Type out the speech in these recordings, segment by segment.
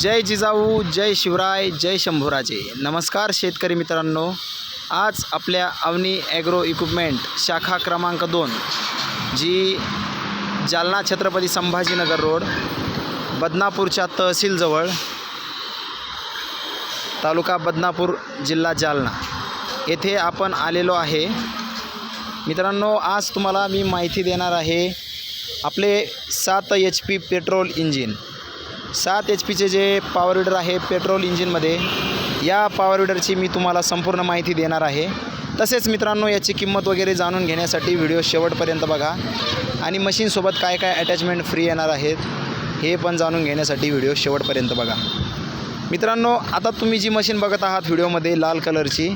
जय जिजाऊ जय शिवराय जय शंभूराजे. नमस्कार शेतकरी मित्रांनो. आज आपल्या अवनी ॲग्रो इक्विपमेंट शाखा क्रमांक दोन जी जालना छत्रपती संभाजीनगर रोड बदनापूरच्या तहसीलजवळ तालुका बदनापूर जिल्हा जालना. येथे आपण आलेलो आहे. मित्रांनो आज तुम्हाला मी माहिती देणार आहे आपले सात एच पी पेट्रोल इंजिन. सात एच पीचे जे पॉवर विडर आहे पेट्रोल इंजिनमध्ये या पॉवर विडरची मी तुम्हाला संपूर्ण माहिती देणार आहे. तसेच मित्रांनो याची किंमत वगैरे जाणून घेण्यासाठी व्हिडिओ शेवटपर्यंत बघा. आणि मशीनसोबत काय काय अटॅचमेंट फ्री येणार आहेत हे पण जाणून घेण्यासाठी व्हिडिओ शेवटपर्यंत बघा. मित्रांनो आता तुम्ही जी मशीन बघत आहात व्हिडिओमध्ये लाल कलरची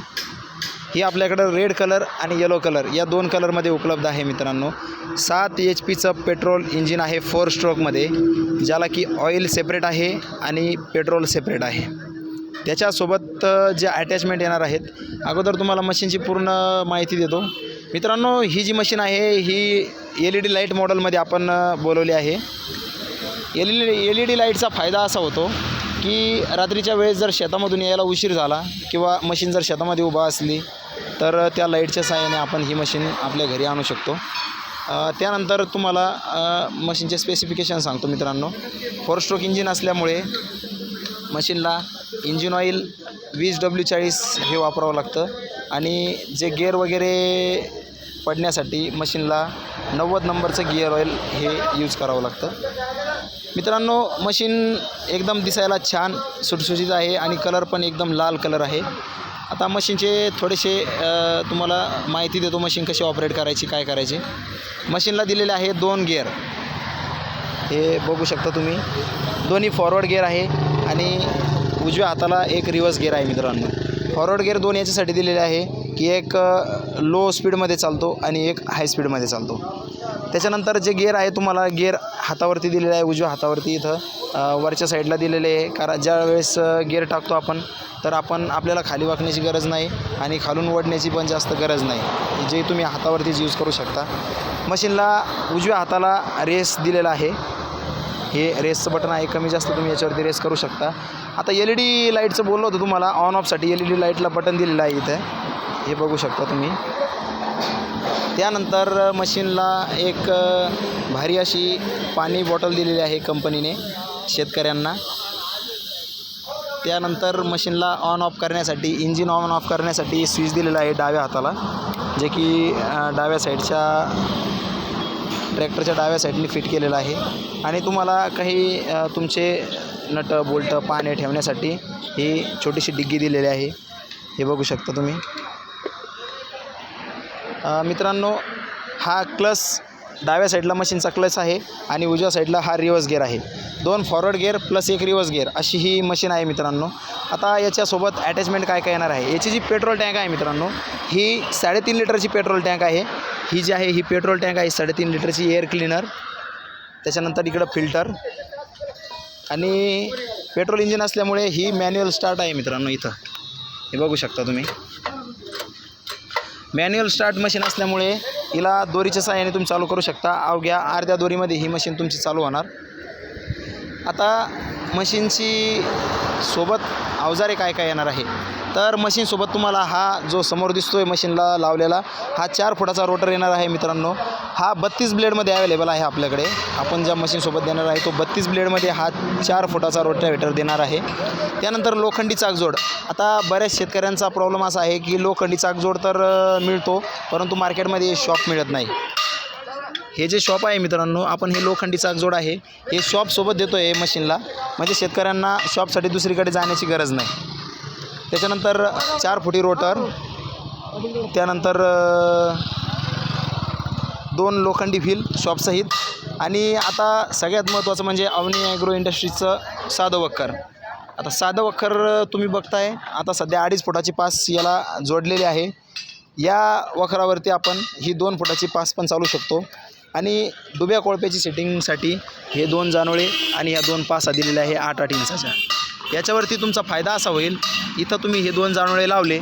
ही आपल्याकडं रेड कलर आणि येलो कलर या दोन कलरमध्ये उपलब्ध आहे मित्रांनो. सात एच पीचं पेट्रोल इंजिन आहे फोर स्ट्रोकमध्ये ज्याला की ऑइल सेपरेट आहे आणि पेट्रोल सेपरेट आहे. त्याच्यासोबत जे अटॅचमेंट येणार आहेत अगोदर तुम्हाला मशीनची पूर्ण माहिती देतो. मित्रांनो ही जी मशीन आहे ही एल ई डी लाइट मॉडेलमध्ये आपण बोलवली आहे. L E L E D लाईटचा फायदा असा होतो की रात्रीच्या वेळेस जर शेतामधून यायला उशीर झाला किंवा मशीन जर शेतामध्ये उभा असली तर त्या लाईटच्या साहाय्याने आपण ही मशीन आपल्या घरी आणू शकतो. त्यानंतर तुम्हाला मशीनचे स्पेसिफिकेशन सांगतो मित्रांनो. फोर स्ट्रोक इंजिन असल्यामुळे मशीनला इंजिन ऑईल वीस डब्ल्यू चाळीस हे वापरावं लागतं. आणि जे गेअर वगैरे पडण्यासाठी मशीनला नव्वद नंबरचं गिअर ऑईल हे यूज करावं लागतं. मित्रांनो मशीन एकदम दिसायला छान सुटसुटीत आहे आणि कलर पण एकदम लाल कलर आहे. आता मशीनचे थोडेसे तुम्हाला माहिती देतो मशीन कशी ऑपरेट करायची काय करायची. मशीनला दिलेले आहे दोन गिअर हे बघू शकता तुम्ही. दोन्ही फॉरवर्ड गिअर आहे आणि उजव्या हाताला एक रिव्हर्स गिअर आहे मित्रांनो. फॉरवर्ड गिअर दोन याच्यासाठी दिलेले आहे की एक लो स्पीडमध्ये चालतो आणि एक हाय स्पीडमध्ये चालतो. त्याच्यानंतर जे गेअर आहे तुम्हाला गेअर हातावरती दिलेलं आहे उजव्या हातावरती इथं वरच्या साईडला दिलेले आहे. कारण ज्या वेळेस टाकतो आपण तर आपण आपल्याला खाली वाकण्याची गरज नाही आणि खालून ओढण्याची पण जास्त गरज नाही. जे तुम्ही हातावरतीच यूज करू शकता. मशीनला उजव्या हाताला रेस दिलेला आहे. हे रेसचं बटन आहे कमी जास्त तुम्ही याच्यावरती रेस करू शकता. आता एल ई डी लाईटचं बोललो होतं तुम्हाला ऑन ऑफसाठी एल ई डी लाईटला बटन दिलेलं आहे इथं. हे बघू शकता तुम्ही. त्यानंतर मशीनला एक भारी अशी पाणी बॉटल दिलेली आहे कंपनीने शेतकऱ्यांना. त्यानंतर मशीनला ऑन ऑफ करण्यासाठी इंजिन ऑन ऑफ करण्यासाठी स्विच दिलेला आहे डाव्या हाताला जे की डाव्या साईडच्या ट्रॅक्टरच्या डाव्या साईडने फिट केलेलं आहे. आणि तुम्हाला काही तुमचे नट बोल्ट पाने ठेवण्यासाठी ही छोटीशी डिग्गी दिलेली आहे. हे बघू शकता तुम्ही. मित्रांनो हा क्लस डाव्या साईडला मशीनचा क्लच आहे आणि उजव्या साईडला हा रिवर्स गिअर आहे. दोन फॉरवर्ड गिअर प्लस एक रिवर्स गिअर अशी ही मशीन आहे मित्रांनो. आता याच्यासोबत अटॅचमेंट काय काय येणार आहे? याची जी पेट्रोल टँक आहे मित्रांनो ही साडेतीन लिटरची पेट्रोल टँक आहे. ही जी आहे ही पेट्रोल टँक आहे साडेतीन लिटरची एअर क्लिनर त्याच्यानंतर इकडं फिल्टर आणि पेट्रोल इंजिन असल्यामुळे ही मॅन्युअल स्टार्ट आहे मित्रांनो इथं. हे बघू शकता तुम्ही. मॅन्युअल स्टार्ट मशीन असल्यामुळे हिला दोरीच्या सहाय्याने तुम्ही चालू करू शकता. अवघ्या अर्ध्या दोरीमध्ये ही मशीन तुमची चालू होणार. आता मशीनची सोबत अवजारे काय काय येणार आहे? तर मशीनसोबत तुम्हाला हा जो समोर दिसतो आहे मशीनला लावलेला हा चार फुटाचा रोटर येणार आहे मित्रांनो. हा बत्तीस ब्लेडमध्ये अवेलेबल आहे आपल्याकडे. आपण ज्या मशीनसोबत देणार आहे तो बत्तीस ब्लेडमध्ये हा चार फुटाचा रोटावेटर देणार आहे. त्यानंतर लोखंडी चाकजोड. आता बऱ्याच शेतकऱ्यांचा प्रॉब्लेम असा आहे की लोखंडी चाकजोड तर मिळतो परंतु मार्केटमध्ये शॉप मिळत नाही. हे जे शॉप आहे मित्रांनो आपण हे लोखंडी चाकजोड आहे. हे शॉपसोबत देतो आहे मशीनला म्हणजे शेतकऱ्यांना शॉपसाठी दुसरीकडे जाण्याची गरज नाही. त्याच्यानंतर चार फुटी रोटर त्यानंतर दोन लोखंडी व्हील शॉपसहित. आणि आता सगळ्यात महत्त्वाचं म्हणजे अवनी ॲग्रो इंडस्ट्रीजचं साधं वक्कर. आता साधं वक्कर तुम्ही बघताय. आता सध्या अडीच फुटाची पास याला जोडलेली आहे. या वखरावरती आपण ही दोन फुटाची पास पण चालू शकतो. आणि डुब्या कोळप्याची सेटिंगसाठी हे दोन जानवळे आणि या दोन पासा दिलेल्या आहे आठ आठ इंचाच्या. याच्यावरती तुमचा फायदा असा होईल इथं तुम्ही हे दोन जानवळे लावले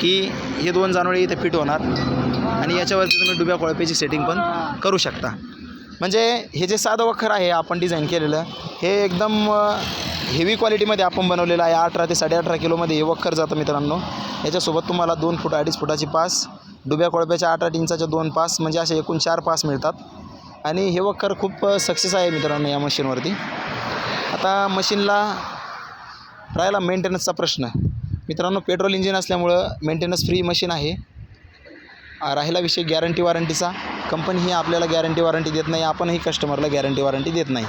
की हे दोन जानवळे इथे फिट होणार. आणि याच्यावरती तुम्ही डुब्या कोळप्याची सेटिंग पण करू शकता. म्हणजे हे जे साधं वखर आहे आपण डिझाईन केलेलं हे एकदम हेवी क्वालिटीमध्ये आपण बनवलेलं आहे. अठरा ते साडेअठरा किलोमध्ये हे वखर जातं मित्रांनो. याच्यासोबत तुम्हाला दोन फूट अडीच फुटाची पास डुब्या कोळप्याच्या आठ आठ इंचाच्या दोन पास म्हणजे असे एकूण चार पास मिळतात. आणि हे वखर खूप सक्सेस आहे मित्रांनो या मशीनवरती आता मशीनला राहिला मेंटेनन्सचा प्रश्न. मित्रांनो पेट्रोल इंजिन असल्यामुळं मेंटेनन्स फ्री मशीन आहे. राहिला विषय गॅरंटी वॉरंटीचा. कंपनी ही आपल्याला गॅरंटी वॉरंटी देत नाही आपणही कस्टमरला गॅरंटी वॉरंटी देत नाही.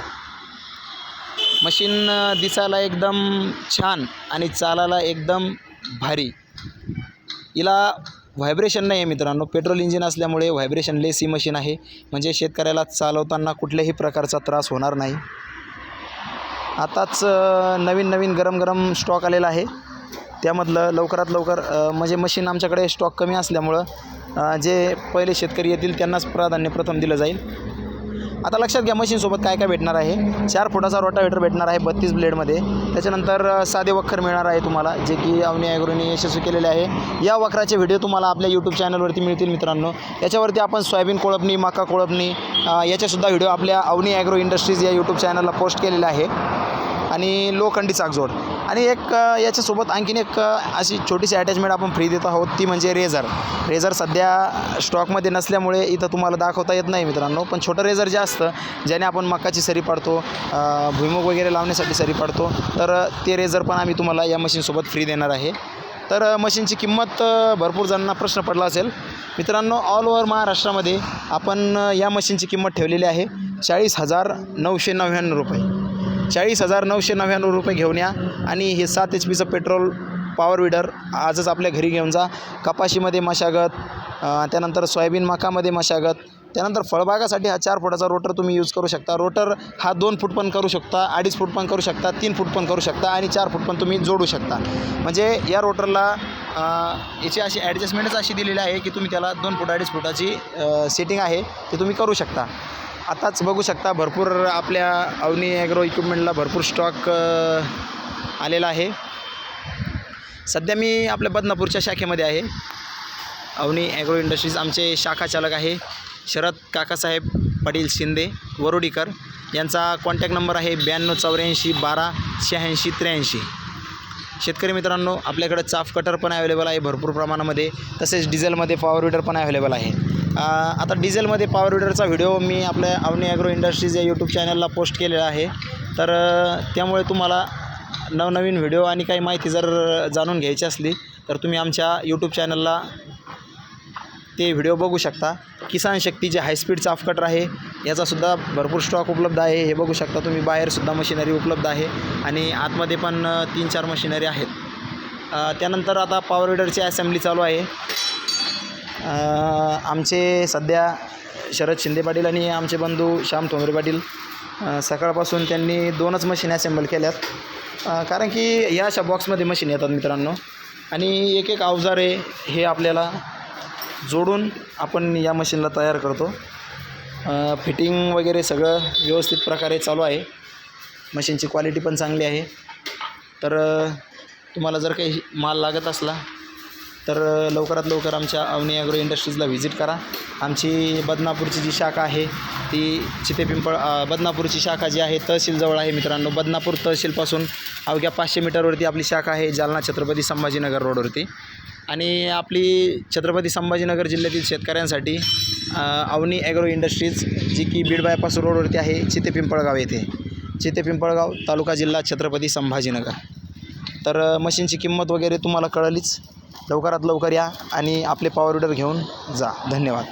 मशीन दिसायला एकदम छान आणि चालायला एकदम भारी. हिला व्हायब्रेशन नाही आहे मित्रांनो. पेट्रोल इंजिन असल्यामुळे व्हायब्रेशन लेस ही मशीन आहे. म्हणजे शेतकऱ्याला चालवताना कुठल्याही प्रकारचा त्रास होणार नाही. आताच नवीन नवीन गरम गरम स्टॉक आलेला आहे. त्यामधलं लवकरात लवकर म्हणजे मशीन आमच्याकडे स्टॉक कमी असल्यामुळं जे पहिले शेतकरी येतील त्यांनाच प्राधान्य प्रथम दिलं जाईल. आता लक्षात घ्या मशीनसोबत काय काय भेटणार आहे? चार फुटाचा रोटावेटर भेटणार आहे बत्तीस ब्लेडमध्ये त्याच्यानंतर साधे वखर मिळणार आहे तुम्हाला जे की अवनी ॲग्रोने यशस्वी केलेले आहे. या वखराचे व्हिडिओ तुम्हाला आपल्या यूट्यूब चॅनलवरती मिळतील मित्रांनो. याच्यावरती आपण सोयाबीन कोळपणी मका कोळपणी याच्यासुद्धा व्हिडिओ आपल्या अवनी ॲग्रो इंडस्ट्रीज या यूट्यूब चॅनलला पोस्ट केलेला आहे. आणि लोखंडी चाकजोड आणि एक याच्यासोबत आणखीन एक अशी छोटीशी अटॅचमेंट आपण फ्री देत आहोत ती म्हणजे रेझर रेझर सध्या स्टॉकमध्ये नसल्यामुळे इथं तुम्हाला दाखवता येत नाही मित्रांनो पण छोटं रेझर जे असतं ज्याने आपण मकाची सरी पाडतो भुईमुग वगैरे लावण्यासाठी सरी पाडतो तर ते रेझर पण आम्ही तुम्हाला या मशीनसोबत फ्री देणार आहे. तर मशीनची किंमत भरपूर जणांना प्रश्न पडला असेल. मित्रांनो ऑल ओव्हर महाराष्ट्रामध्ये आपण या मशीनची किंमत ठेवलेली आहे चाळीस हजार नऊशे नव्याण्णव रुपये. चाळीस हजार नऊशे नव्याण्णव रुपये घेऊन या. आणि हे सात एच पीचं पेट्रोल पॉवर विडर आजच आपल्या घरी घेऊन जा. कपाशीमध्ये मशागत त्यानंतर सोयाबीन मकामध्ये मशागत त्यानंतर फळबागासाठी हा चार फुटाचा रोटर तुम्ही यूज करू शकता. रोटर हा दोन फूट पण करू शकता अडीच फूट पण करू शकता तीन फूट पण करू शकता आणि चार फूट पण तुम्ही जोडू शकता. म्हणजे या रोटरला याची अशी ॲडजस्टमेंटच अशी दिलेली आहे की तुम्ही त्याला दोन फूट अडीच फुटाची सेटिंग आहे ते तुम्ही करू शकता. आताच बघू शकता भरपूर आपल्या अवनी ॲग्रो इक्विपमेंटला भरपूर स्टॉक आलेला आहे. सध्या मी आपल्या बदनापूरच्या शाखेमध्ये आहे. अवनी ॲग्रो इंडस्ट्रीज आमचे शाखा चालक आहे. शरद काकासाहेब पाटील शिंदे वरोडीकर यांचा कॉन्टॅक्ट नंबर आहे ब्याण्णव चौऱ्याऐंशी बारा शहाऐंशी त्र्याऐंशी. शेतकरी मित्रांनो आपल्याकडे चाफ कटर पण अवेलेबल आहे भरपूर प्रमाणामध्ये. तसेच डिझेलमध्ये पॉवर विडर पण अवेलेबल आहे. आता डिझेलमध्ये पॉवर विडरचा व्हिडिओ मी आपल्या अवनी ॲग्रो इंडस्ट्रीज या यूट्यूब चॅनलला पोस्ट केलेला आहे. तर त्यामुळे तुम्हाला नवनवीन व्हिडिओ आणि काही माहिती जर जाणून घ्यायची असली तर तुम्ही आमच्या यूट्यूब चॅनलला ते व्हिडिओ बघू शकता. किसान शक्ती जे हायस्पीड चाफ आहे याचासुद्धा भरपूर स्टॉक उपलब्ध आहे. हे बघू शकता तुम्ही बाहेरसुद्धा मशिनरी उपलब्ध आहे आणि आतमध्ये पण तीन चार मशिनरी आहेत. त्यानंतर आता पॉवर विडरची असेंब्ली चालू आहे. आमचे सध्या शरद शिंदे पाटील आणि आमचे बंधू श्याम ठोंबरे पाटील सकाळपासून त्यांनी दोनच मशीन असेंबल केल्यात. कारण की या अशा बॉक्समध्ये मशीन येतात मित्रांनो. आणि एक एक अवजारे हे आपल्याला जोडून आपण या मशीनला तयार करतो. फिटिंग वगैरे सगळं व्यवस्थित प्रकारे चालू आहे. मशीनची क्वालिटी पण चांगली आहे. तर तुम्हाला जर काही माल लागत असला तर लवकरात लवकर आमच्या अवनी ॲग्रो इंडस्ट्रीजला व्हिजिट करा. आमची बदनापूरची जी शाखा आहे ती चितेपिंपळ पिंपळ बदनापूरची शाखा जी आहे तहसीलजवळ आहे मित्रांनो. बदनापूर तहसीलपासून अवघ्या पाचशे मीटरवरती आपली शाखा आहे जालना छत्रपती संभाजीनगर रोडवरती. आणि आपली छत्रपती संभाजीनगर जिल्ह्यातील शेतकऱ्यांसाठी अवनी ॲग्रो इंडस्ट्रीज जी की बीड बायपास रोडवरती आहे चितेपिंपळगाव येथे. चितेपिंपळगाव तालुका जिल्हा छत्रपती संभाजीनगर. तर मशीनची किंमत वगैरे तुम्हाला कळलीच. लवकरात लवकर या आणि आपले पॉवर विडर घेऊन जा. धन्यवाद.